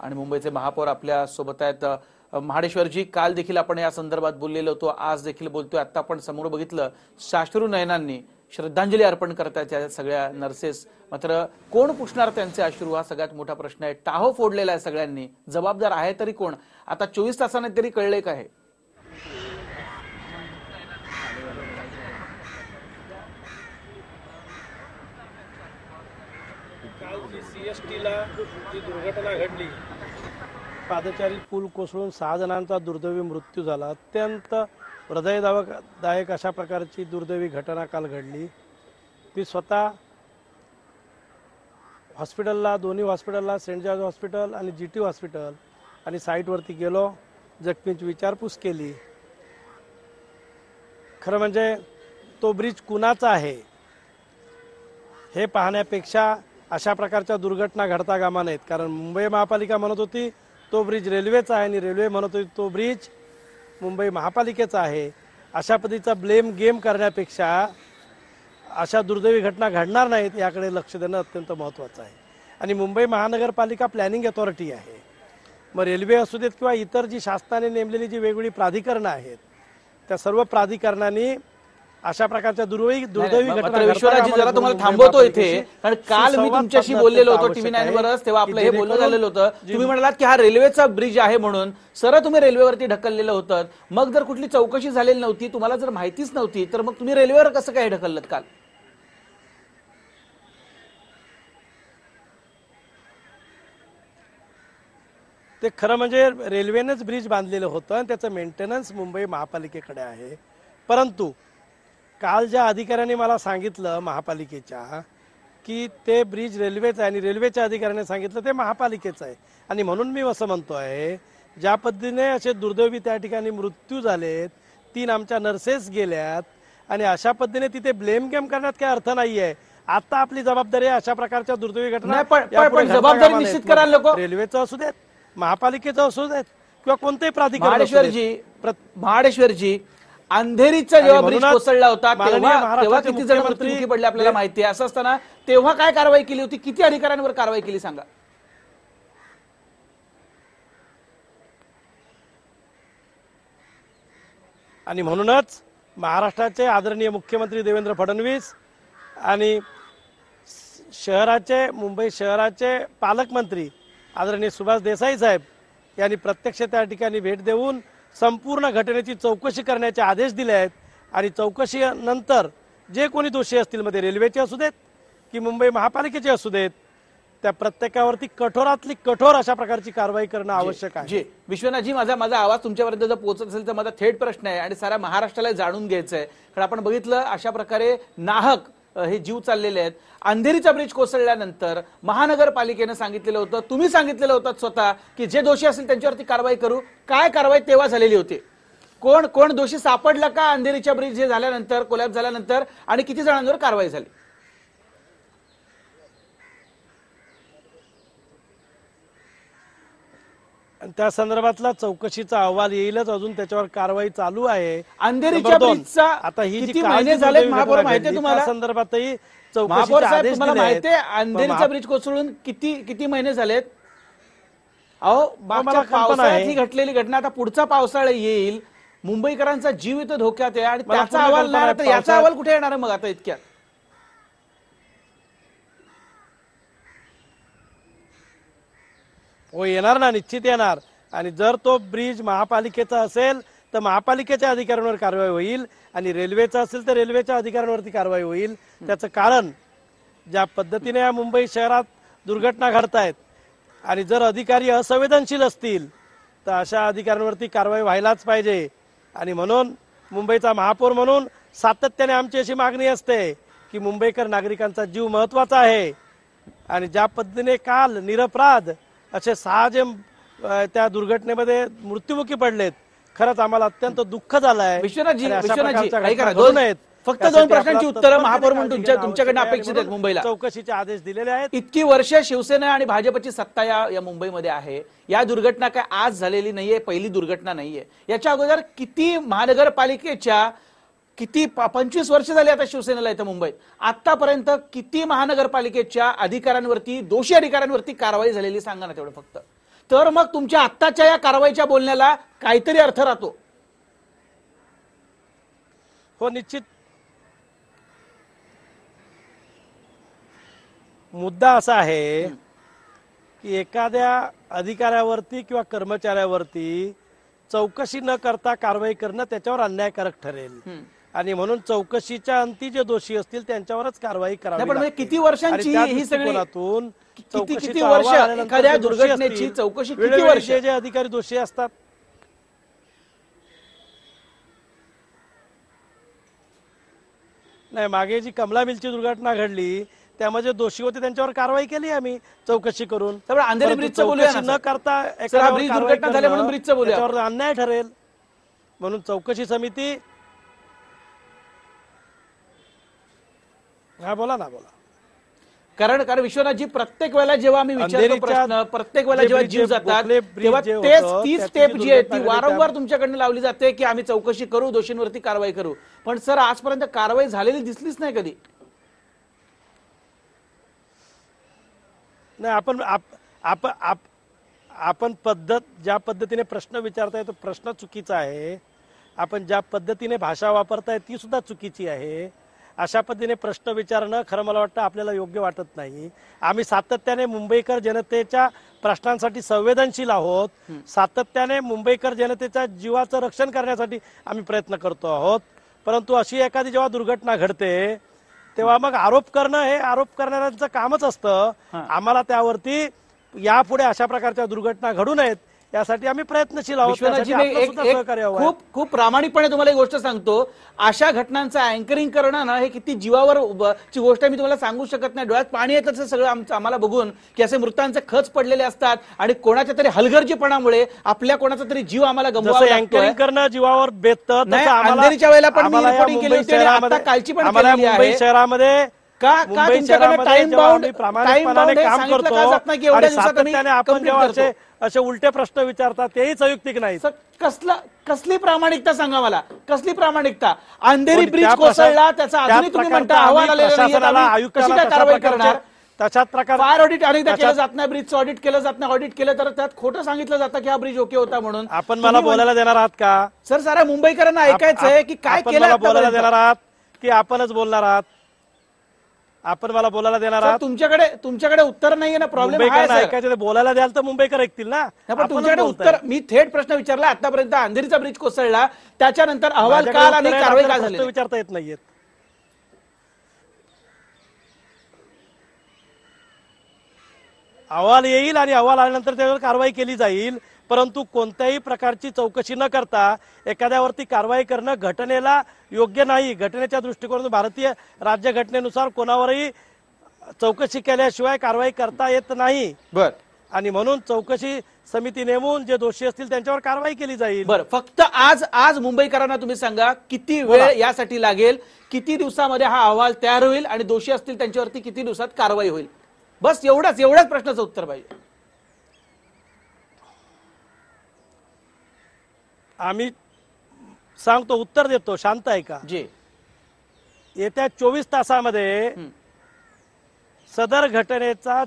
आणि मुंबईचे महापौर आपल्यासोबत आहेत. महाडेश्वरजी काल देखील आपण या संदर्भात बोललेलो होतो. आज देखील बोलतोय. आता आपण समोर बघितलं शास्त्रू नयनांनी श्रद्धांजली अर्पण करतायत या सगळ्या नर्सेस. मात्र कोण पुसणार त्यांचे अश्रू? हा सगळ्यात मोठा प्रश्न आहे. टाहो फोडलेला आहे सगळ्यांनी. जबाबदार आहे तरी कोण? आता चोवीस तासाने तरी कळले काय की सी एस टीला जी दुर्घटना घडली पादचारी पूल कोसळून सहा जणांचा दुर्दैवी मृत्यू झाला. अत्यंत हृदयदायक अशा प्रकारची दुर्दैवी घटना काल घडली. ती स्वतः हॉस्पिटलला दोन्ही हॉस्पिटलला सेंट जॉर्ज हॉस्पिटल आणि जी टी हॉस्पिटल आणि साईटवरती गेलो जखमींची विचारपूस केली. खरं म्हणजे तो ब्रिज कुणाचा आहे हे पाहण्यापेक्षा अशा प्रकारच्या दुर्घटना घडता कामा नाहीत कारण मुंबई महापालिका म्हणत होती तो ब्रिज रेल्वेचा आहे आणि रेल्वे म्हणत होती तो ब्रिज मुंबई महापालिकेचा आहे. अशा पद्धतीचा ब्लेम गेम करण्यापेक्षा अशा दुर्दैवी घटना घडणार नाहीत याकडे लक्ष देणं अत्यंत महत्त्वाचं आहे. आणि मुंबई महानगरपालिका प्लॅनिंग अथॉरिटी आहे. मग रेल्वे असू देत किंवा इतर जी शासनाने नेमलेली जी वेगवेगळी प्राधिकरणं आहेत त्या सर्व प्राधिकरणांनी अशा प्रकारच्या दुर्दैवी दुर्दैवी घटना कामा जरा तुम्हाला थांबवतो इथे. कारण काल मी तुमच्याशी बोललेलो होतो टीव्ही नाईन. वरच तेव्हा आपलं हे बोलणं झालेलं होतं. तुम्ही म्हणालात की हा रेल्वेचा ब्रिज आहे म्हणून. सर तुम्ही रेल्वेवरती ढकललेलं होतं. मग जर कुठली चौकशी झालेली नव्हती तुम्हाला जर माहितीच नव्हती तर मग तुम्ही रेल्वेवर कसं काय ढकललं काल? ते खरं म्हणजे रेल्वेनेच ब्रिज बांधलेलं होतं आणि त्याचं मेंटेनन्स मुंबई महापालिकेकडे आहे. परंतु काल ज्या अधिकाऱ्यांनी मला सांगितलं महापालिकेच्या की ते ब्रिज रेल्वेचं आहे आणि रेल्वेच्या अधिकाऱ्याने सांगितलं ते महापालिकेचं आहे आणि म्हणून मी असं म्हणतोय ज्या पद्धतीने असे दुर्दैवी त्या ठिकाणी मृत्यू झालेत तीन आमच्या नर्सेस गेल्यात आणि अशा पद्धतीने तिथे ब्लेम गेम करण्यात काही अर्थ नाहीये आता आपली जबाबदारी आहे अशा प्रकारच्या दुर्दैवी घटना नाही, जबाबदारी निश्चित. कराल लोकं. रेल्वेचं असू देत महापालिकेचं असू देत किंवा कोणतेही प्राधिकरण. महाडेश्वरजी महाडेश्वरजी अंधेरीचा जेव्हा ब्रिज कोसळला होता तेव्हा तेव्हा किती जण मृत्युमुखी पडले आपल्याला माहिती आहे? असं असताना तेव्हा काय कारवाई केली होती? किती अधिकाऱ्यांवर कारवाई केली सांगा? आणि म्हणूनच महाराष्ट्राचे आदरणीय मुख्यमंत्री देवेंद्र फडणवीस आणि शहराचे मुंबई शहराचे पालकमंत्री आदरणीय सुभाष देसाई साहेब यांनी प्रत्यक्ष त्या ठिकाणी भेट देऊन संपूर्ण घटनेची चौकशी करण्याचे आदेश दिले आहेत आणि चौकशी नंतर जे कोणी दोषी असतील मध्ये रेल्वेचे असू देत की मुंबई महापालिकेचे असू देत त्या प्रत्येकावरती कठोरातली कठोर अशा प्रकारची कारवाई करणं आवश्यक आहे. जी. विश्वनाथजी माझा माझा आवाज तुमच्यापर्यंत जर पोहोचत असेल तर माझा थेट प्रश्न आहे आणि साऱ्या महाराष्ट्राला जाणून घ्यायचं आहे कारण आपण बघितलं अशा प्रकारे नाहक हे जीव चाललेले आहेत. अंधेरीचा ब्रिज कोसळल्यानंतर महानगरपालिकेनं सांगितलेलं होतं तुम्ही सांगितलेलं होतं स्वतः की जे दोषी असतील त्यांच्यावरती कारवाई करू. काय कारवाई तेव्हा झालेली होती? कोण कोण दोषी सापडला का अंधेरीच्या ब्रिज हे झाल्यानंतर कोलॅप झाल्यानंतर आणि किती जणांवर कारवाई झाली? त्या संदर्भातला चौकशीचा अहवाल येईलच अजून त्याच्यावर कारवाई चालू आहे अंधेरीच्या नंबर दोन, ब्रिजचा आता ही जी किती महिने दुर्दैवी महापौर माहिती आहे तुम्हाला? संदर्भातही महापौर चौकशीचे साहेब आदेश तुम्हाला दिले माहिती आहे. अंधेरीचा महा- ब्रिज कोसळून किती किती महिने झालेत अहो मला मागच्या कल्पना पावसाळ्यात आहे. ही घडलेली घटना आता पुढचा पावसाळा येईल मुंबईकरांचा जीव इथं धोक्यात आहे आणि मला त्याचा पूर्ण अहवाल कल्पना नाही आहे. तर याचा पावसाळ्यात- अहवाल कुठे येणार आहे मग आता इतक्यात हो येणार ना निश्चित येणार. आणि जर तो ब्रिज महापालिकेचा असेल तर महापालिकेच्या अधिकाऱ्यांवर कारवाई होईल. आणि रेल्वेचा असेल तर रेल्वेच्या अधिकाऱ्यांवरती कारवाई होईल. त्याचं कारण ज्या पद्धतीने या मुंबई शहरात दुर्घटना घडतायत आणि जर अधिकारी असंवेदनशील असतील तर अशा अधिकाऱ्यांवरती कारवाई व्हायलाच पाहिजे. आणि म्हणून मुंबईचा महापौर म्हणून सातत्याने आमची अशी मागणी असते की मुंबईकर नागरिकांचा जीव महत्त्वाचा आहे. आणि ज्या पद्धतीने काल निरपराध असे सहा जे त्या दुर्घटनेमध्ये मृत्युमुखी पडलेत. खरंच आम्हाला अत्यंत दुःख झालं आहे विश्वनाथजी विश्वनाथजी दोन नयेत. फक्त दोन प्रश्नांची उत्तरं महापौर म्हणून तुमच्या तुमच्याकडनं अपेक्षित आहेत मुंबईला. चौकशीचे आदेश दिलेले आहेत. इतकी वर्ष शिवसेना आणि भाजपची सत्ता या या मुंबईमध्ये आहे. या दुर्घटना काय आज झालेली नाहीये पहिली दुर्घटना नाहीये. याच्या अगोदर किती महानगरपालिकेच्या किती पंचवीस वर्ष झाली आता शिवसेनेला इथं मुंबईत. आतापर्यंत किती महानगरपालिकेच्या अधिकाऱ्यांवरती दोषी अधिकाऱ्यांवरती कारवाई झालेली सांगा ना तेवढं फक्त. तर मग तुमच्या आत्ताच्या या कारवाईच्या बोलण्याला काहीतरी अर्थ राहतो. हो निश्चित. मुद्दा असा आहे की एखाद्या अधिकाऱ्यावरती किंवा कर्मचाऱ्यावरती चौकशी न करता कारवाई करणं त्याच्यावर अन्यायकारक ठरेल. आणि म्हणून चौकशीच्या अंती जे दोषी असतील त्यांच्यावरच कारवाई करावी पण म्हणजे. किती वर्षांची ही सगळी- दृष्टिकोनातून किती- वर्ष एखाद्या दुर्घटनेची चौकशी किती वर्ष? जे अधिकारी दोषी असतात नाही मागे जी कमला मिलची दुर्घटना घडली त्यामध्ये दोषी होते त्यांच्यावर कारवाई केली आम्ही चौकशी करून त्यामुळे अंधेरी परंतु ब्रिजचं बोलूया ना, करता दुर्घटना झाली म्हणून ब्रिजचं बोलूया. अन्याय ठरेल म्हणून चौकशी समिती बोला ना बोला. कारण कारण विश्वनाथजी प्रत्येक वेळेला जेव्हा आम्ही विचारतो प्रश्न प्रत्येक वेळेला जेव्हा जीव जातात तेव्हा तेच ती स्टेप जी आहे ती वारंवार तुमच्याकडनं लावली जाते की आम्ही चौकशी करू दोषींवरती कारवाई करू. पण सर आजपर्यंत कारवाई झालेली दिसलीच नाही कधी. नाही आपण आप- आप- आप- आपण पद्धत ज्या पद्धतीने प्रश्न विचारताय तो प्रश्न चुकीचा आहे. आपण ज्या पद्धतीने भाषा वापरताय ती सुद्धा चुकीची आहे. अशा पद्धतीने प्रश्न विचारणं खरं मला वाटतं आपल्याला योग्य वाटत नाही. आम्ही सातत्याने मुंबईकर जनतेच्या प्रश्नांसाठी संवेदनशील आहोत. सातत्याने मुंबईकर जनतेच्या जीवाचं रक्षण करण्यासाठी आम्ही प्रयत्न करतो आहोत. परंतु अशी एखादी जेव्हा दुर्घटना घडते तेव्हा मग आरोप करणं हे आरोप करणाऱ्यांचं कामच असतं. आम्हाला त्यावरती यापुढे अशा प्रकारच्या दुर्घटना घडू नयेत. यासाठी आम्ही प्रयत्नशील आहोत. खूप खूप प्रामाणिकपणे तुम्हाला एक गोष्ट सांगतो अशा घटनांचं अँकरिंग करणं ना हे किती जीवावर ची गोष्ट आहे मी तुम्हाला सांगू शकत नाही डोळ्यात पाणी येतं असं सगळं आमचं आम्हाला बघून की असे मृतांचे खच पडलेले असतात आणि कोणाच्या तरी हलगर्जीपणामुळे आपल्या कोणाचा तरी जीव आम्हाला गमवावा अँकरिंग करणं जीवावर बेततं अंधेरीच्या वेळेला पण मी reporting केली होती आणि आता शहरामध्ये- कालची पण मुंबई. शहरामध्ये का का तुमच्याकडे टाइम बाउंड टाइम बाउंड काम करतो एवढ्या दिवसात आपण जेव्हा. असे असे उलटे प्रश्न विचारतात तेही संयुक्तिक नाही सर, कसला कसली प्रामाणिकता सांगा मला? कसली प्रामाणिकता? अंधेरी ब्रिज कोसळला त्याचा अजूनही तुम्ही म्हणता अहवाल आलेला कशी काय कारवाई करणार? तशाच प्रकार फायर ऑडिट अनेकदा केलं जात नाही ब्रिजचं ऑडिट केलं जात नाही ऑडिट केलं तर त्यात खोटं सांगितलं जातं की हा ब्रिज ओके होता म्हणून. आपण मला बोलायला देणार आहात का? सर साऱ्या मुंबईकरांना आप- ऐकायचं आहे की काय केलं बोलायला? देणार आहात की आपणच बोलणार आहात? आपण मला बोलायला देणार आहात? तुमच्याकडे तुमच्याकडे उत्तर नाहीये ना प्रॉब्लेम. ऐकायचं बोलायला द्याल तर मुंबईकर ऐकतील ना? पण तुमच्याकडे. उत्तर मी थेट प्रश्न विचारला आतापर्यंत अंधेरीचा ब्रिज कोसळला त्याच्यानंतर अहवाल काल आणि कारवाई काय झाली विचारता येत नाहीयेत. अहवाल येईल आणि अहवाल आल्यानंतर त्यावर कारवाई केली जाईल. परंतु कोणत्याही प्रकारची चौकशी न करता एखाद्यावरती कारवाई करणं घटनेला योग्य नाही. घटनेच्या दृष्टिकोनातून भारतीय राज्यघटनेनुसार कोणावरही चौकशी केल्याशिवाय कारवाई करता येत नाही. बर. आणि म्हणून चौकशी समिती नेमून जे दोषी असतील त्यांच्यावर कारवाई केली जाईल. बर. फक्त आज आज मुंबईकरांना तुम्ही सांगा किती वेळ यासाठी लागेल किती दिवसामध्ये हा अहवाल तयार होईल आणि दोषी असतील त्यांच्यावरती किती दिवसात कारवाई होईल? बस एवढाच एवढ्याच प्रश्नाचं उत्तर पाहिजे. आम्ही सांगतो उत्तर देतो. शांत आहे का? जी. येत्या चोवीस तासामध्ये. सदर घटनेचा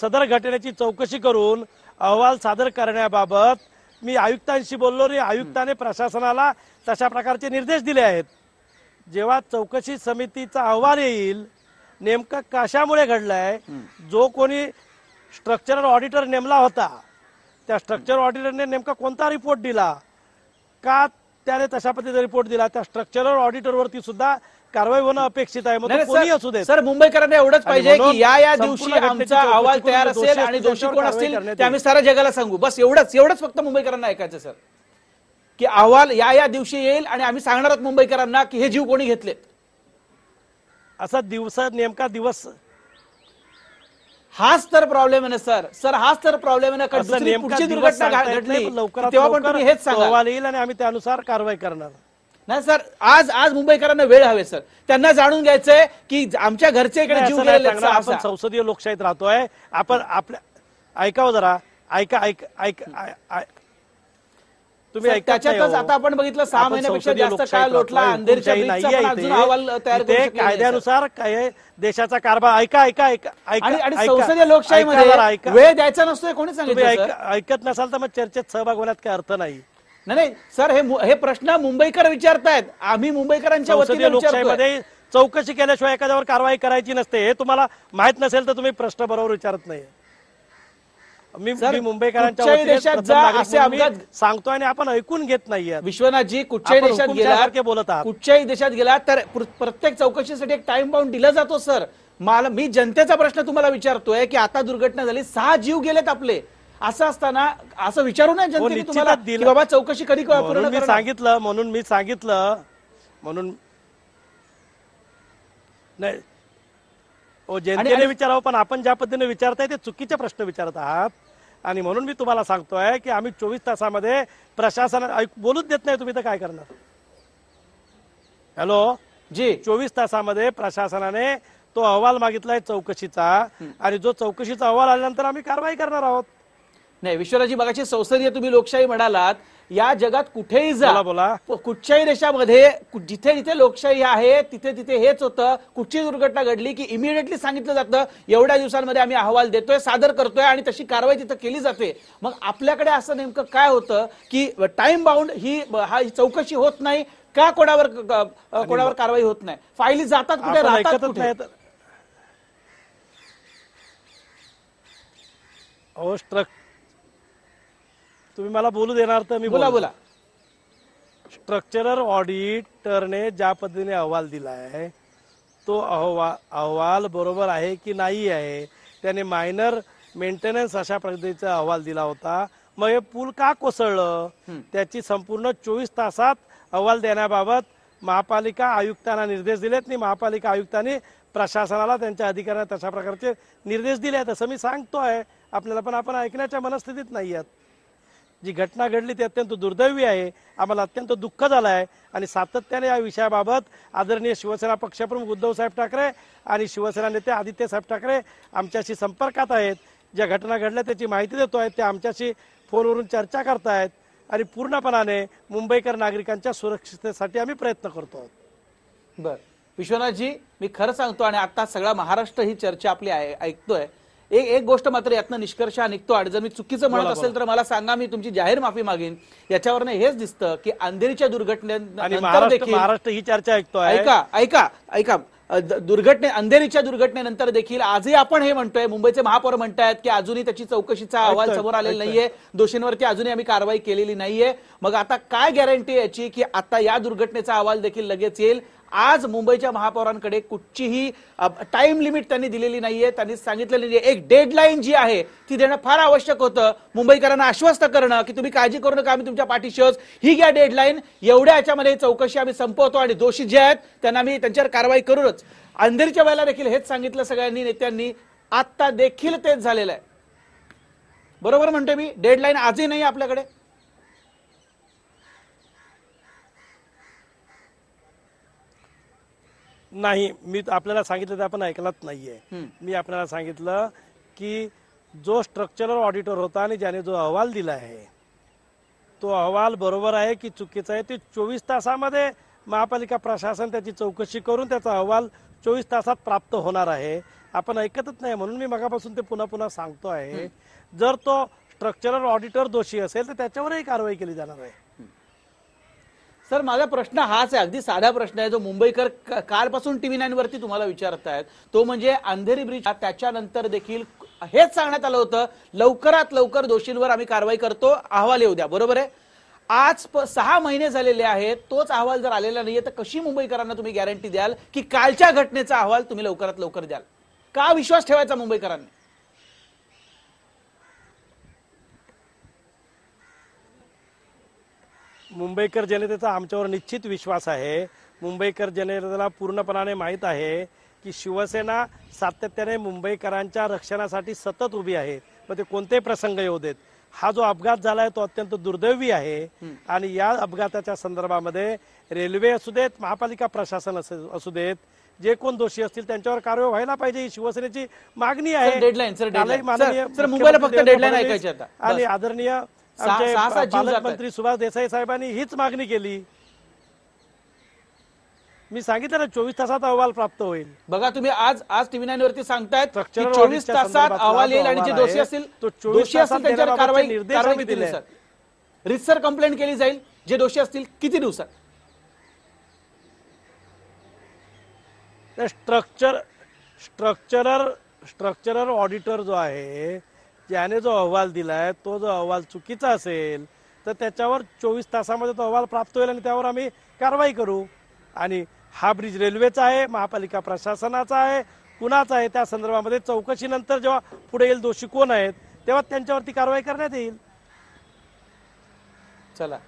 सदर घटनेची चौकशी करून अहवाल सादर करण्याबाबत मी आयुक्तांशी बोललो आणि आयुक्ताने प्रशासनाला तशा प्रकारचे निर्देश दिले आहेत. जेव्हा चौकशी समितीचा अहवाल येईल नेमकं कशामुळे घडलंय जो कोणी स्ट्रक्चरल ऑडिटर नेमला होता त्या स्ट्रक्चर ऑडिटरने नेमका कोणता रिपोर्ट दिला का त्याने तशा पद्धतीचा रिपोर्ट दिला? त्या स्ट्रक्चरल ऑडिटरवरती सुद्धा कारवाई होणं अपेक्षित आहे. मग कोणी असू सर देत. सर मुंबईकरांना एवढंच पाहिजे की या या दिवशी आमचा अहवाल तयार असेल आणि दोषी कोण असतील ते आम्ही. साऱ्या जगाला सांगू. बस एवढंच एवढंच फक्त मुंबईकरांना ऐकायचं सर. की अहवाल या या दिवशी येईल आणि आम्ही सांगणार आहोत मुंबईकरांना की हे जीव कोणी घेतलेत. असा दिवस नेमका दिवस हाच तर प्रॉब्लेम आहे ना सर. सर हाच तर प्रॉब्लेम आहे ना कारण असं दुसरी नेमका पुढची दिवस दुर्घटना सांगता घड- येत नाही, घडली. पण लवकरात तेव्हा पण लवकर तुम्ही हेच सांगा. अहवाल येईल आणि आम्ही त्यानुसार कारवाई करणार. नाही सर आज आज मुंबईकरांना वेळ हवे सर. त्यांना जाणून घ्यायचंय की आमच्या घरचे इकडे नाही, जीव असं नाही गेलेले सांगणार. आपण संसदीय लोकशाहीत राहतोय. आपण आपल्या ऐकावं जरा. ऐका ऐक ऐक तुम्ही त्याच्यातच हो. आता आपण बघितलं सहा महिन्यापेक्षा जास्त काळ लोटला अंधेरीच्या. अहवाल तयार. कायद्यानुसार काय देशाचा कारभार ऐका ऐका ऐका आणि. संसदीय लोकशाहीमध्ये. वेळ द्यायचा नसतोय कोणी सांगितलं ऐकत नसाल तर मग चर्चेत सहभाग होण्यात काय अर्थ नाही नाही सर हे हे प्रश्न मुंबईकर विचारतायत आम्ही मुंबईकरांच्या वतीने लोकशाहीमध्ये चौकशी केल्याशिवाय एखाद्यावर कारवाई करायची नसते हे तुम्हाला माहीत नसेल तर तुम्ही प्रश्न बरोबर विचारत नाही मी मी मुंबईकरांच्या कुठच्याही देशात जा, असे अपघात- सांगतो आणि आपण ऐकून घेत नाहीये. विश्वनाथजी कुठच्याही आपण देशात गेला बोलत आहात. कुठच्याही देशात गेला तर प्र- प्रत्येक चौकशीसाठी एक टाइम बाउंड दिला जातो सर. मला मी जनतेचा प्रश्न तुम्हाला विचारतोय की आता दुर्घटना झाली सहा जीव गेलेत आपले. असं असताना असं विचारू नये जनतेने हो, निश्चितच तुम्हाला बाबा चौकशी कधी मी? सांगितलं म्हणून मी सांगितलं म्हणून नाही. हो जनतेने विचारावं पण आपण ज्या पद्धतीने विचारताय ते चुकीचे प्रश्न विचारत आहात. आणि म्हणून मी तुम्हाला सांगतोय की आम्ही चोवीस तासामध्ये प्रशासन बोलूच देत नाही तुम्ही तर काय करणार? हॅलो? जी. चोवीस तासामध्ये प्रशासनाने तो अहवाल मागितलाय चौकशीचा आणि जो चौकशीचा अहवाल आल्यानंतर आम्ही कारवाई करणार आहोत. नाही विश्वनाथजी मगाची संसदीय तुम्ही लोकशाही म्हणालात या जगात कुठेही जा. बोला कुठच्याही देशामध्ये जिथे जिथे लोकशाही आहे तिथे तिथे हेच होतं. कुठची दुर्घटना घडली की इमिडिएटली सांगितलं जातं एवढ्या दिवसांमध्ये आम्ही अहवाल देतोय सादर करतोय आणि तशी कारवाई तिथं केली जाते. मग आपल्याकडे असं नेमकं काय होतं की टाइम बाउंड ही हा चौकशी होत नाही का कोणावर कोणावर कारवाई होत नाही? फायली जातात कुठे राहतात कुठे? अहो स्ट्रक तुम्ही मला बोलू देणार तर मी बोला. बोला. स्ट्रक्चरल ऑडिटरने ज्या पद्धतीने अहवाल दिलाय तो अहवाल अहवाल बरोबर आहे की नाही आहे त्याने मायनर मेंटेनन्स अशा पद्धतीचा अहवाल दिला होता. मग हे पूल का कोसळलं? त्याची संपूर्ण चोवीस तासात अहवाल देण्याबाबत महापालिका आयुक्तांना निर्देश दिलेत आणि महापालिका आयुक्तांनी प्रशासनाला त्यांच्या अधिकाऱ्यांना तशा प्रकारचे निर्देश दिले आहेत असं मी सांगतोय. आपल्याला पण आपण ऐकण्याच्या मनस्थितीत नाही आहात. जी घटना घडली ती अत्यंत दुर्दैवी आहे. आम्हाला अत्यंत दुःख झालं आहे आणि सातत्याने या विषयाबाबत आदरणीय शिवसेना पक्षप्रमुख उद्धव साहेब ठाकरे आणि शिवसेना नेते आदित्य साहेब ठाकरे आमच्याशी संपर्कात आहेत. ज्या घटना घडल्या त्याची माहिती देतो आहेत. ते आमच्याशी फोनवरून चर्चा करतायत आणि पूर्णपणाने मुंबईकर नागरिकांच्या सुरक्षिततेसाठी आम्ही प्रयत्न करतो आहोत. बर. विश्वनाथजी मी खरं सांगतो आणि आता सगळा महाराष्ट्र ही चर्चा आपली ऐ- ऐकतोय. एक एक गोष्ट मात्र यातनं निष्कर्ष निघतो. आणि जर मी चुकीचं म्हणत असेल तर मला सांगा मी तुमची जाहीर माफी मागेन. याच्यावरनं हेच दिसतं की अंधेरीच्या दुर्घटनेनंतर देखील महाराष्ट्र ही चर्चा ऐकतोय. ऐका ऐका ऐका. दुर्घटने अंधेरीच्या दुर्घटनेनंतर देखील आजही आपण हे म्हणतोय. मुंबईचे महापौर म्हणतायत की अजूनही त्याची चौकशीचा अहवाल समोर आलेला. नाहीये. दोषींवरती अजूनही आम्ही कारवाई केलेली नाहीये. मग आता काय गॅरंटी याची की आता या दुर्घटनेचा अहवाल देखील लगेच येईल? आज मुंबईच्या महापौरांकडे कुठचीही टाइम लिमिट त्यांनी दिलेली नाहीये. त्यांनी सांगितलेली नाहीये. एक डेडलाईन जी आहे ती देणं फार आवश्यक होतं. मुंबईकरांना आश्वस्त करणं की तुम्ही काळजी करू नका आम्ही तुमच्या पाठीशी आहोत. ही घ्या डेडलाईन एवढ्या याच्यामध्ये चौकशी आम्ही संपवतो आणि दोषी जे आहेत त्यांना आम्ही त्यांच्यावर कारवाई करूनच. अंधेरीच्या वेळेला देखील हेच सांगितलं सगळ्यांनी नेत्यांनी. आता देखील तेच झालेलं आहे. बरोबर म्हणतोय मी? डेडलाईन आजही नाही आपल्याकडे. नाही मी आपल्याला सांगितलं ते आपण ऐकलंच नाहीये. मी आपल्याला सांगितलं की जो स्ट्रक्चरल ऑडिटर होता आणि ज्याने जो अहवाल दिला आहे तो अहवाल बरोबर आहे की चुकीचा आहे ते चोवीस तासामध्ये महापालिका प्रशासन त्याची चौकशी करून त्याचा अहवाल चोवीस तासात प्राप्त होणार आहे. आपण ऐकतच नाही म्हणून मी मगापासून ते पुन्हा पुन्हा सांगतो आहे. जर तो स्ट्रक्चरल ऑडिटर दोषी असेल तर त्याच्यावरही कारवाई केली जाणार आहे. सर माझा प्रश्न हाच आहे. अगदी साधा प्रश्न आहे. जो मुंबईकर कालपासून टीव्ही नाईन वरती तुम्हाला विचारतायत तो म्हणजे अंधेरी ब्रिज. त्याच्यानंतर देखील हेच सांगण्यात आलं होतं लवकरात लवकर दोषींवर आम्ही कारवाई करतो. अहवाल येऊ द्या. बरोबर आहे? आज प- सहा महिने झालेले आहेत. तोच अहवाल जर आलेला नाहीये तर कशी मुंबईकरांना तुम्ही गॅरंटी द्याल की कालच्या घटनेचा अहवाल तुम्ही लवकरात लवकर द्याल? का विश्वास ठेवायचा मुंबईकरांनी? मुंबईकर जनतेचा आमच्यावर निश्चित विश्वास आहे. मुंबईकर जनतेला पूर्णपणाने माहीत आहे की शिवसेना सातत्याने मुंबईकरांच्या रक्षणासाठी सतत उभी आहे. मग ते कोणतेही प्रसंग येऊ देत? हा जो अपघात झालाय तो अत्यंत दुर्दैवी आहे. आणि या अपघाताच्या संदर्भामध्ये रेल्वे असू देत महापालिका प्रशासन असू देत जे कोण दोषी असतील त्यांच्यावर कारवाई व्हायला पाहिजे ही शिवसेनेची मागणी आहे. आणि आदरणीय पालकमंत्री सुभाष देसाई साहेबांनी हीच मागणी केली. मी सांगितलं ना चोवीस तासात अहवाल प्राप्त होईल. बघा तुम्ही आज आज टीव्ही नाईन वरती सांगतायत चोवीस तासात अहवाल येईल आणि जे दोषी असतील तो 24 दोषी असतील त्यांच्यावर कारवाई निर्देश कारवाई दिले. दिवसात रितसर कंप्लेंट केली जाईल. जे दोषी असतील किती दिवसात? स्ट्रक्चर स्ट्रक्चरल स्ट्रक्चरल ऑडिटर जो आहे ज्याने जो अहवाल दिलाय तो जो अहवाल चुकीचा असेल तर त्याच्यावर चोवीस तासामध्ये तो अहवाल प्राप्त होईल आणि त्यावर आम्ही कारवाई करू. आणि हा ब्रिज रेल्वेचा आहे महापालिका प्रशासनाचा आहे कुणाचा आहे त्या संदर्भामध्ये चौकशीनंतर जेव्हा पुढे येईल दोषी कोण आहेत तेव्हा त्यांच्यावरती कारवाई करण्यात येईल. चला.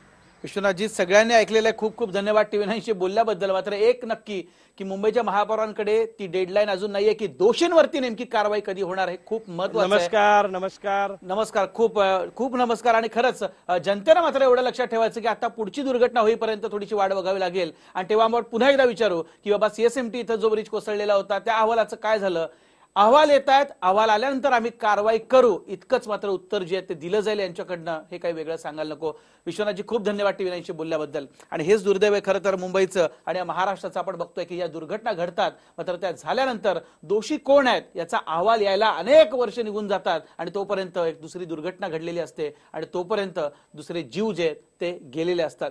विश्वनाथजी सगळ्यांनी ऐकलेलं आहे खूप खूप धन्यवाद टीव्ही नाईनशी बोलल्याबद्दल. मात्र एक नक्की की मुंबईच्या महापौरांकडे ती डेडलाईन अजून नाहीये की दोषींवरती नेमकी कारवाई कधी होणार हे खूप महत्वाचं नमस्कार नमस्कार. नमस्कार खूप खूप नमस्कार आणि खरंच जनतेनं मात्र एवढं लक्षात ठेवायचं की आता पुढची दुर्घटना होईपर्यंत थोडीशी वाट बघावी लागेल. आणि तेव्हा आपण पुन्हा एकदा विचारू की बाबा सीएसएमटी इथं जो ब्रिज कोसळलेला होता त्या अहवालाचं काय झालं? अहवाल येत आहेत. अहवाल आल्यानंतर आम्ही कारवाई करू. इतकंच मात्र उत्तर जे आहे ते दिलं जाईल यांच्याकडनं. हे काही वेगळं सांगायला नको. विश्वनाथजी खूप धन्यवाद टीव्ही नाईनशी बोलल्याबद्दल. आणि हेच दुर्दैव आहे खरं तर मुंबईचं आणि महाराष्ट्राचं आपण बघतोय की या दुर्घटना घडतात. मात्र त्या झाल्यानंतर दोषी कोण आहेत याचा अहवाल यायला अनेक वर्ष निघून जातात आणि तोपर्यंत एक दुसरी दुर्घटना घडलेली असते आणि तोपर्यंत दुसरे जीव जे आहेत ते गेलेले असतात.